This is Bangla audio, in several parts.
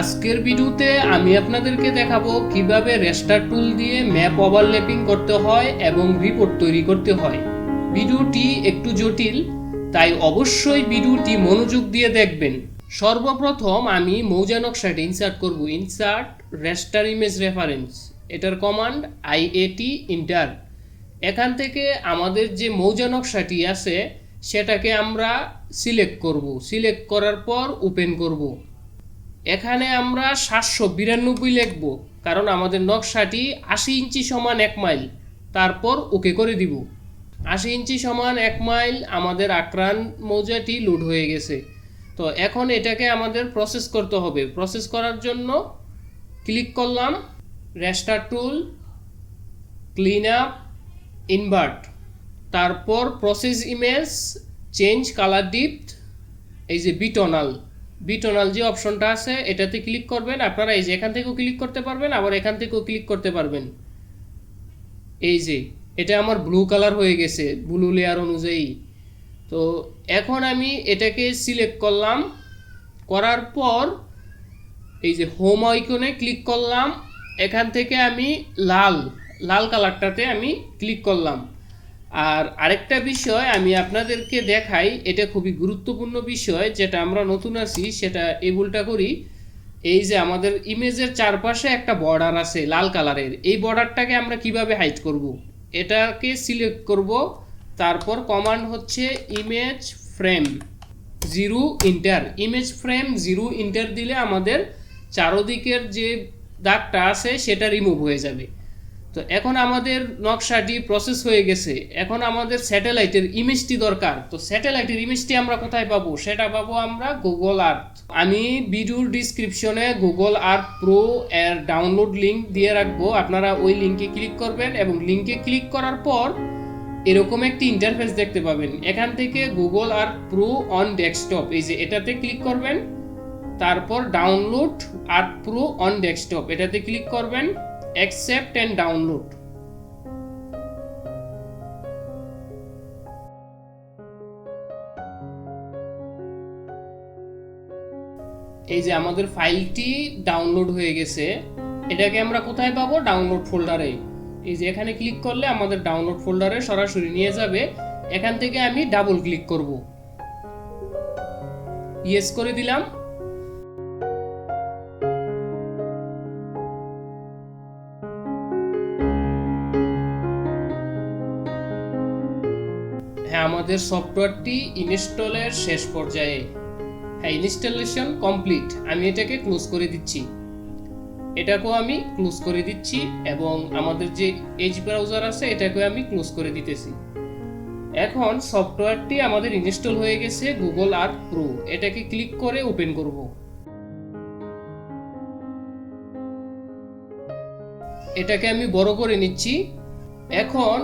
আজকের ভিডিওতে আমি আপনাদেরকে দেখাবো কীভাবে রেস্টার টুল দিয়ে ম্যাপ ওভারল্যাপিং করতে হয় এবং রিপোর্ট তৈরি করতে হয়। ভিডিওটি একটু জটিল, তাই অবশ্যই ভিডিওটি মনোযোগ দিয়ে দেখবেন। সর্বপ্রথম আমি মৌজা নকশাটি ইনসার্ট করব। ইনসার্ট রেস্টার ইমেজ রেফারেন্স এটার কমান্ড আই আইএটি ইন্টার এখান থেকে আমাদের যে মৌজা নকশাটি আছে, সেটাকে আমরা সিলেক্ট করব। সিলেক্ট করার পর ওপেন করব। এখানে আমরা সাতশো বিরানব্বই লিখব, কারণ আমাদের নকশাটি আশি ইঞ্চি সমান এক মাইল। তারপর ওকে করে দিব। আশি ইঞ্চি সমান এক মাইল আমাদের আক্রান মৌজাটি লোড হয়ে গেছে। তো এখন এটাকে আমাদের প্রসেস করতে হবে। প্রসেস করার জন্য ক্লিক করলাম raster tool clean up invert তারপর process image change colour depth এই যে বিটনাল বিটনাল যে অপশনটা আছে, এটাতে ক্লিক করবেন। আপনারা এই যে এখান থেকেও ক্লিক করতে পারবেন, আবার এখান থেকেও ক্লিক করতে পারবেন। এই যে, এটা আমার ব্লু কালার হয়ে গেছে ব্লু লেয়ার অনুযায়ী। তো এখন আমি এটাকে সিলেক্ট করলাম, করার পর এই যে হোম আইকনে ক্লিক করলাম, এখান থেকে আমি লাল লাল কালারটাতে আমি ক্লিক করলাম। আর আরেকটা বিষয় আমি আপনাদেরকে দেখাই, এটা খুবই গুরুত্বপূর্ণ বিষয়, যেটা আমরা নতুন আছি, সেটা এই ভুলটা করি, এই যে আমাদের ইমেজের চারপাশে একটা বর্ডার আছে লাল কালারের, এই বর্ডারটাকে আমরা কীভাবে হাইড করব? এটাকে সিলেক্ট করব, তারপর কমান্ড হচ্ছে image frame zero enter image frame zero enter দিলে আমাদের চারোদিকের যে দাগটা আছে সেটা রিমুভ হয়ে যাবে। তো এখন আমাদের নকশাটি প্রসেস হয়ে গেছে। এখন আমাদের স্যাটেলাইটের ইমেজটি দরকার। তো স্যাটেলাইটের ইমেজটি আমরা কোথায় পাবো? সেটা পাবো আমরা গুগল আর্থ আমি ভিডিওর ডিসক্রিপশনে গুগল আর্থ প্রো এর ডাউনলোড লিঙ্ক দিয়ে রাখব। আপনারা ওই লিঙ্কে ক্লিক করবেন এবং লিঙ্কে ক্লিক করার পর এরকম একটি ইন্টারফেস দেখতে পাবেন। এখান থেকে Google Earth Pro on desktop এই যে এটাতে ক্লিক করবেন। তারপর download Earth Pro on desktop এটাতে ক্লিক করবেন। অ্যাকসেপ্ট অ্যান্ড ডাউনলোড এই যে আমাদের ফাইলটি ডাউনলোড হয়ে গেছে, এটাকে আমরা কোথায় পাবো? ডাউনলোড ফোল্ডারে এই যে এখানে ক্লিক করলে আমাদের ডাউনলোড ফোল্ডারে সরাসরি নিয়ে যাবে। এখান থেকে আমি ডাবল ক্লিক করব। ইয়েস করে দিলাম। আমাদের সফটওয়্যারটি ইনস্টলের শেষ পর্যায়ে। হ্যাঁ ইনস্টলেশন কমপ্লিট। আমি এটাকে ক্লোজ করে দিচ্ছি। এটাকেও আমি ক্লোজ করে দিচ্ছি এবং আমাদের যে এজ ব্রাউজার আছে, এটাকেও আমি ক্লোজ করে দিতেছি। এখন সফটওয়্যারটি আমাদের ইনস্টল হয়ে গেছে গুগল আর্থ প্রো এটাকে ক্লিক করে ওপেন করব। এটাকে আমি বড় করে নিচ্ছি। এখন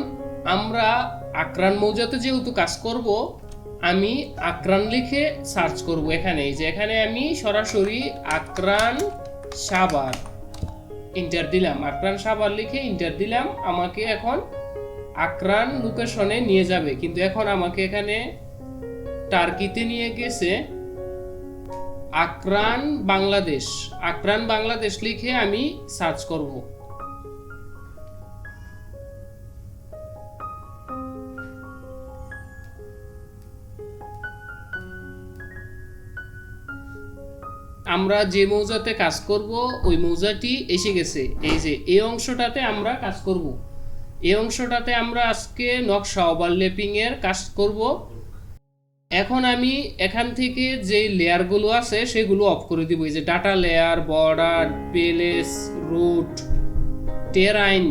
আমরা আক্রান মৌজাতে যেহেতু কাজ করব, আমি আক্রান লিখে সার্চ করব এখানে। যে এখানে আমি সরাসরি আক্রান সাবার ইন্টার দিলাম। আক্রান সাবার লিখে ইন্টার দিলাম। আমাকে এখন আক্রান লোকেশনে নিয়ে যাবে। কিন্তু এখন আমাকে এখানে টার্কিতে নিয়ে গেছে আক্রান বাংলাদেশ। আক্রান বাংলাদেশ লিখে আমি সার্চ করব। আমরা যে মৌজাতে কাজ করব, ওই মৌজাটি এসে গেছে। এই যে এই অংশটাতে আমরা কাজ করব। এই অংশটাতে আমরা আজকে নকশা ওভারল্যাপিং এর কাজ করব। এখন আমি এখান থেকে যে লেয়ারগুলো আছে, সেগুলো অফ করে দিব। এই যে data layer border places roads terrain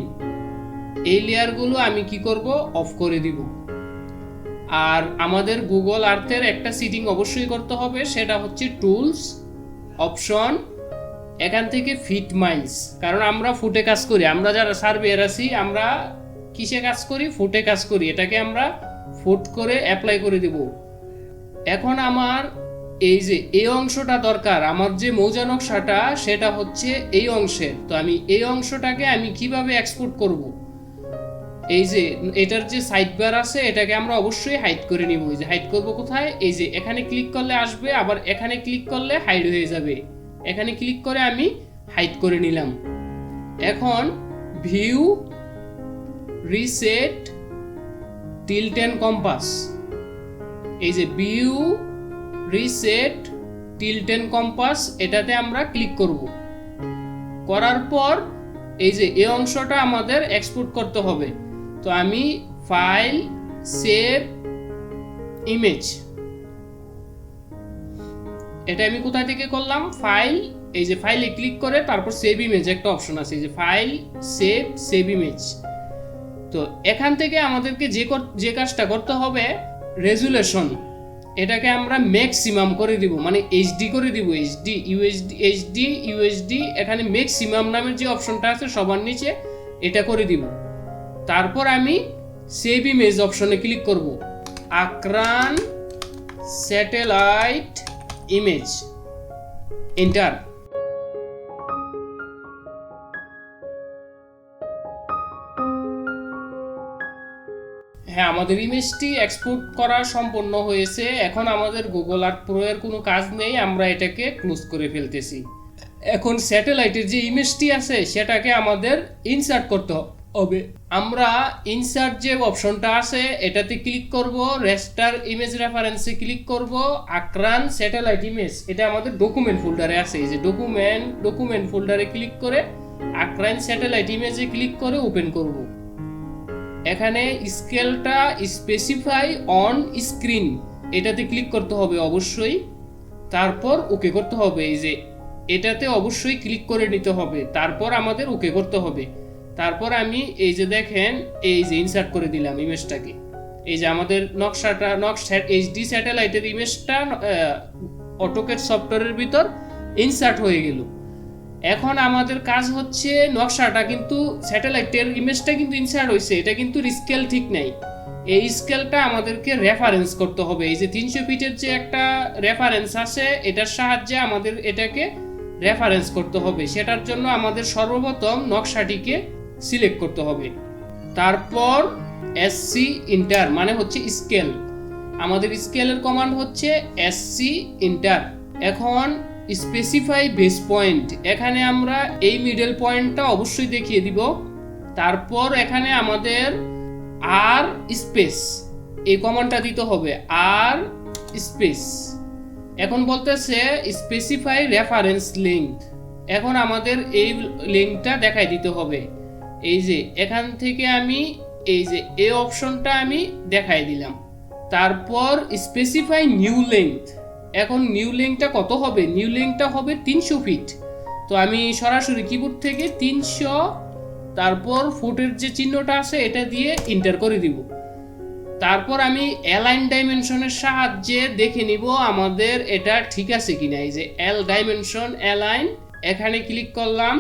এই লেয়ারগুলো আমি কি করব? অফ করে দিব। আর আমাদের গুগল আর্থের একটা সিটিং অবশ্যই করতে হবে, সেটা হচ্ছে টুলস অপশন, এখান থেকে ফিট মাইলস। কারণ আমরা ফুটে কাজ করি, আমরা যারা সার্ভেয়ার আছি, আমরা কিসে কাজ করি? ফুটে কাজ করি। এটাকে আমরা ফুট করে অ্যাপ্লাই করে দেব। এখন আমার এই যে, এই অংশটা দরকার, আমার যে মৌজা নকশাটা, সেটা হচ্ছে এই অংশের। তো আমি এই অংশটাকে আমি কীভাবে এক্সপোর্ট করব? এই যে, এটার যে সাইড বার আছে, এটাকে আমরা অবশ্যই হাইড করে নিব। এই যে হাইড করব কোথায়? এই যে, এখানে ক্লিক করলে আসবে, আবার এখানে ক্লিক করলে হাইড হয়ে যাবে। এখানে ক্লিক করে আমি হাইড করে নিলাম। এখন view reset tilt and compass এই যে view reset tilt and compass এটাতে আমরা ক্লিক করব। করার পর, এই যে, এই অংশটা আমাদের এক্সপোর্ট করতে হবে। তো আমি ফাইল সেভ ইমেজ এটা আমি কোথা থেকে করলাম? ফাইল এই যে ফাইলে ক্লিক করে তারপর সেভ ইমেজ একটা অপশন আছে, এই যে ফাইল সেভ সেভ ইমেজ তো এখান থেকে আমাদেরকে যে যে কাজটা করতে হবে রেজুলেশন এটাকে আমরা ম্যাক্সিমাম করে দিব মানে এইচডি করে দিব এইচডি ইউএসডি এইচডি ইউএসডি এখানে ম্যাক্সিমাম নামের যে অপশনটা আছে সবার নিচে এটা করে দিব। তারপর আমি সেভ ইমেজ অপশনে ক্লিক করব। আক্রান স্যাটেলাইট ইমেজ এন্টার হ্যাঁ আমাদের ইমেজটি এক্সপোর্ট করা সম্পন্ন হয়েছে। এখন আমাদের গুগল আর্ট প্রো এর কোনো কাজ নেই, আমরা এটাকে ক্লোজ করে ফেলতেছি। এখন স্যাটেলাইটের যে ইমেজটি আছে, সেটাকে আমাদের ইনসার্ট করতে হবে আমরা ইনসার্ট যে অপশনটা আছে, এটাতে ক্লিক করব রেস্টার ইমেজ রেফারেন্সে ক্লিক করব আক্রান স্যাটেলাইট ইমেজ এটা আমাদের ডকুমেন্ট ফোল্ডারে আছে। এই যে ডকুমেন্ট ডকুমেন্ট ফোল্ডারে ক্লিক করে আক্রান স্যাটেলাইট ইমেজে ক্লিক করে ওপেন করব। এখানে স্কেলটা স্পেসিফাই অন স্ক্রিন এটাতে ক্লিক করতে হবে অবশ্যই। তারপর ওকে করতে হবে। এই যে এটাতে অবশ্যই ক্লিক করে নিতে হবে। তারপর আমাদের ওকে করতে হবে। তারপর আমি এই যে দেখেন, এই যে ইনসার্ট করে দিলাম ইমেজটাকে এই যে আমাদের নকশাটা, নকশা এইচডি স্যাটেলাইটের ইমেজটা অটোকেট সফটওয়্যারের ভিতর ইনসার্ট হয়ে গেল। এখন আমাদের কাজ হচ্ছে নকশাটা কিন্তু স্যাটেলাইটের ইমেজটা কিন্তু ইনসার্ট হয়েছে এটা কিন্তু স্কেল ঠিক নাই। এই স্কেলটা আমাদেরকে রেফারেন্স করতে হবে। এই যে তিনশো ফিটের যে একটা রেফারেন্স আছে, এটার সাহায্যে আমাদের এটাকে রেফারেন্স করতে হবে। সেটার জন্য আমাদের সর্বপ্রথম নকশাটিকে সিলেক্ট করতে হবে। তারপর এসসি ইন্টার মানে হচ্ছে স্কেল আমাদের স্কেলের কমান্ড হচ্ছে এসসি ইন্টার এখন স্পেসিফাই বেস পয়েন্ট এখানে আমরা এই মিডল পয়েন্টটা অবশ্যই দেখিয়ে দিব। তারপর এখানে আমাদের আর স্পেস এই কমান্ডটা দিতে হবে আর স্পেস এখন বলতেছে স্পেসিফাই রেফারেন্স লিঙ্ক এখন আমাদের এই লিঙ্কটা দেখাই দিতে হবে। এই যে এখান থেকে আমি, এই যে এ অপশনটা আমি দেখাই দিলাম। তারপর স্পেসিফাই নিউ লেন্থ এখন নিউ লেন্থটা কত হবে? নিউ লেন্থটা হবে তিনশো ফিট তো আমি সরাসরি কিবোর্ড থেকে তিনশো, তারপর ফুটের যে চিহ্নটা আছে, এটা দিয়ে ইন্টার করে দিব। তারপর আমি অ্যালাইন ডাইমেনশনের সাহায্যে দেখে নিব আমাদের এটা ঠিক আছে কিনা। এই যে এল ডাইমেনশন অ্যালাইন এখানে ক্লিক করলাম।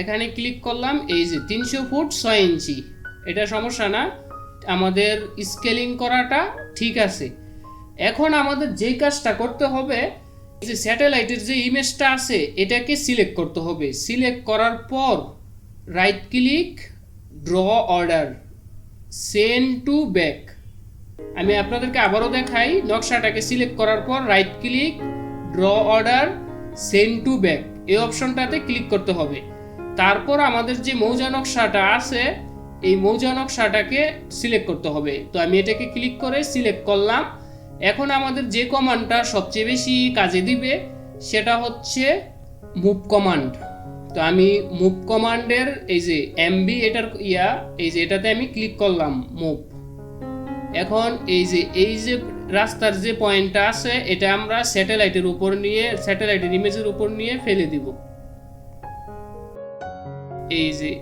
এখানে ক্লিক করলাম, এই যে তিনশো ফুট ছয় ইঞ্চি। এটা সমস্যা না, আমাদের স্কেলিং করাটা ঠিক আছে। এখন আমাদের যেই কাজটা করতে হবে যে স্যাটেলাইটের যে ইমেজটা আছে, এটাকে সিলেক্ট করতে হবে। সিলেক্ট করার পর right click draw order send to back আমি আপনাদেরকে আবারও দেখাই, নকশাটাকে সিলেক্ট করার পর right click draw order send to back এই অপশনটাতে ক্লিক করতে হবে। তারপর আমাদের যে মৌজা নকশাটা আছে, এই মৌজা নকশাটাকে সিলেক্ট করতে হবে। তো আমি এটাকে ক্লিক করে সিলেক্ট করলাম। এখন আমাদের যে কমান্ডটা সবচেয়ে বেশি কাজে দিবে, সেটা হচ্ছে মুভ কমান্ড তো আমি মুভ কমান্ডের এই যে এমবি এটার ইয়া, এই যে এটাতে আমি ক্লিক করলাম মুভ এখন এই যে এই যে রাস্তার যে পয়েন্টটা আছে, এটা আমরা স্যাটেলাইটের উপর নিয়ে স্যাটেলাইটের ইমেজের উপর নিয়ে ফেলে দিব। এই যে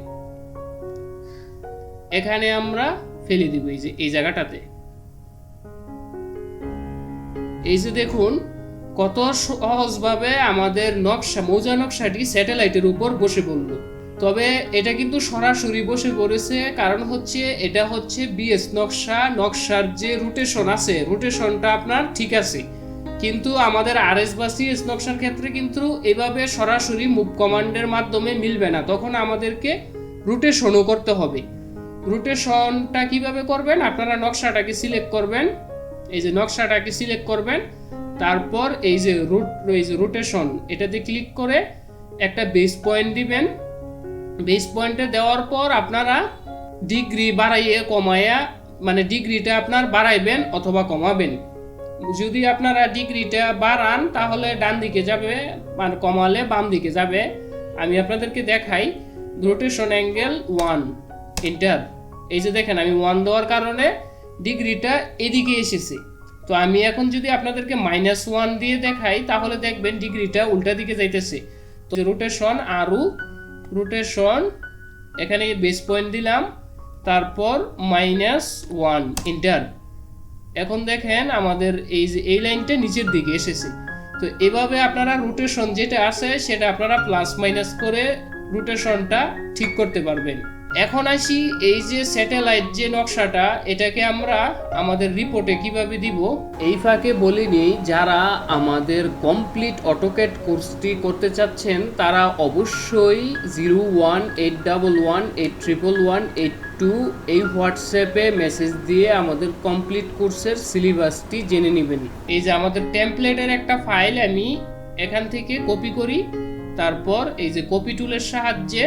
এখানে আমরা ফেলে দিব এই যে, এই জায়গাটাতে। এই যে দেখুন, কত সহজভাবে আমাদের নকশা, মৌজা নকশাটি স্যাটেলাইটের উপর বসে পড়ল। তবে এটা কিন্তু সরাসরি বসে পড়েছে, কারণ হচ্ছে এটা হচ্ছে বিএস নকশা, নকশার যে রোটেশন আছে রোটেশনটা আপনার ঠিক আছে। কিন্তু আমাদের আরএস বা সিএস নকশার ক্ষেত্রে কিন্তু এভাবে সরাসরি মুভ কমান্ডের মাধ্যমে মিলবে না। তখন আমাদেরকে রুটেশনও করতে হবে। রুটেশনটা কীভাবে করবেন? আপনারা নকশাটাকে সিলেক্ট করবেন। এই যে নকশাটাকে সিলেক্ট করবেন। তারপর এই যে রুট এই যে রোটেশন এটাতে ক্লিক করে একটা বেস পয়েন্ট দিবেন। বেস পয়েন্টে দেওয়ার পর আপনারা ডিগ্রি বাড়াইয়ে, কমাইয়া মানে ডিগ্রিটা আপনার বাড়াইবেন অথবা কমাবেন। যদি আপনারা ডিগ্রিটা বাড়ান, তাহলে ডান দিকে যাবে মানে কমালে বাম দিকে যাবে। আমি আপনাদেরকে দেখাই রোটেশন অ্যাঙ্গেল ওয়ান ইন্টার এই যে দেখেন, আমি ওয়ান দেওয়ার কারণে ডিগ্রিটা এদিকে এসেছে। তো আমি এখন যদি আপনাদেরকে মাইনাস ওয়ান দিয়ে দেখাই, তাহলে দেখবেন ডিগ্রিটা উল্টা দিকে যাইতেছে। তো রোটেশন আরও রোটেশন এখানে বেস পয়েন্ট দিলাম, তারপর মাইনাস ওয়ান ইন্টার এখন দেখেন আমাদের এই যে এই লাইনটা নিচের দিকে এসেছে। তো এভাবে আপনারা রোটেশন যেটা আছে, সেটা আপনারা প্লাস মাইনাস করে রোটেশনটা ঠিক করতে পারবেন। এখন আসি এই যে স্যাটেলাইট যে নকশাটা, এটাকে আমরা আমাদের রিপোর্টে কীভাবে দিব? এই ফাঁকে বলিনি, যারা আমাদের কমপ্লিট অটোকেট কোর্সটি করতে চাচ্ছেন, তারা অবশ্যই zero one eight double one eight triple one eight two এই হোয়াটসঅ্যাপে মেসেজ দিয়ে আমাদের কমপ্লিট কোর্সের সিলেবাসটি জেনে নেবেন। এই যে আমাদের টেমপ্লেটের একটা ফাইল আমি এখান থেকে কপি করি, তারপর এই যে কপি টুলের সাহায্যে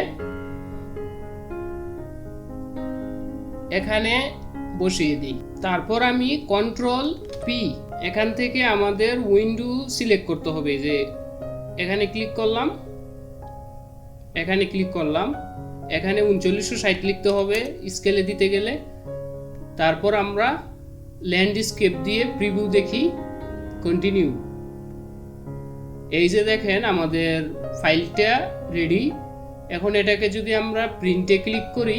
এখানে বসিয়ে দিই। তারপর আমি কন্ট্রোল পি এখান থেকে আমাদের উইন্ডো সিলেক্ট করতে হবে যে এখানে ক্লিক করলাম, এখানে ক্লিক করলাম, এখানে উনচল্লিশশো ষাট লিখতে হবে স্কেলে দিতে গেলে। তারপর আমরা ল্যান্ডস্কেপ দিয়ে প্রিভিউ দেখি কন্টিনিউ এই যে দেখেন আমাদের ফাইলটা রেডি এখন এটাকে যদি আমরা প্রিন্টে ক্লিক করি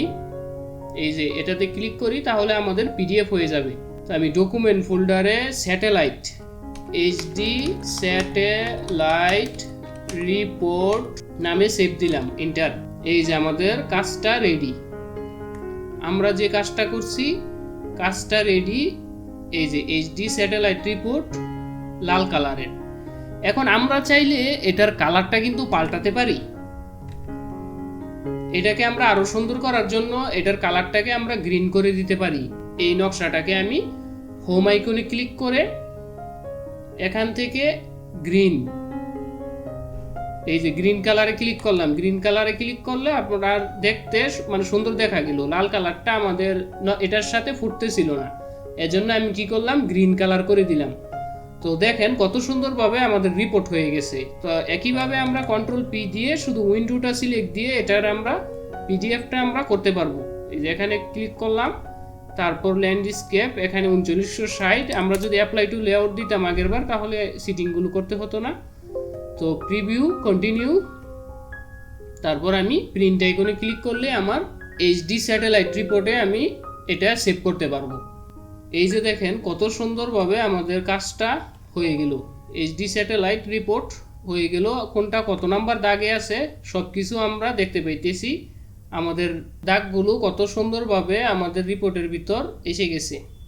এই যে এটাতে ক্লিক করি, তাহলে আমাদের পিডিএফ হয়ে যাবে। তো আমি ডকুমেন্ট ফোল্ডারে স্যাটেলাইট এইচডি স্যাটেলাইট রিপোর্ট নামে সেভ দিলাম ইন্টার এই যে আমাদের কাজটা রেডি আমরা যে কাজটা করছি, কাজটা রেডি এই যে এইচডি স্যাটেলাইট রিপোর্ট লাল কালারের এখন আমরা চাইলে এটার কালারটা কিন্তু পাল্টাতে পারি। এটাকে আমরা আরও সুন্দর করার জন্য এটার কালারটাকে আমরা গ্রিন করে দিতে পারি। এই নকশাটাকে আমি হোম আইকনে ক্লিক করে এখান থেকে গ্রিন এই যে গ্রিন কালারে ক্লিক করলাম। গ্রিন কালারে ক্লিক করলে আপনার দেখতে মানে সুন্দর দেখা গেল। লাল কালারটা আমাদের এটার সাথে ফুটতেছিল না। এজন্য আমি কি করলাম? গ্রিন কালার করে দিলাম। তো দেখেন কত সুন্দরভাবে আমাদের রিপোর্ট হয়ে গেছে। তো একইভাবে আমরা কন্ট্রোল পি দিয়ে শুধু উইন্ডোটা সিলেক্ট দিয়ে এটার আমরা পিডিএফটা আমরা করতে পারব। এই যে এখানে ক্লিক করলাম, তারপর ল্যান্ডস্কেপ এখানে উনচল্লিশশো ষাট। আমরা যদি অ্যাপ্লাই টু লেআউট দিতাম আগের বার তাহলে সিটিংগুলো করতে হতো না। তো প্রিভিউ কন্টিনিউ তারপর আমি প্রিন্ট আইকনে ক্লিক করলে আমার এইচডি স্যাটেলাইট রিপোর্টে আমি এটা সেভ করতে পারব। এই যে দেখেন, কত সুন্দরভাবে আমাদের কাজটা হয়ে গেল। এইচডি স্যাটেলাইট রিপোর্ট হয়ে গেল। কোনটা, কত নাম্বার দাগে আছে সব কিছু আমরা দেখতে পাইতেছি। আমাদের দাগগুলো কত সুন্দরভাবে আমাদের রিপোর্টের ভিতর এসে গেছে।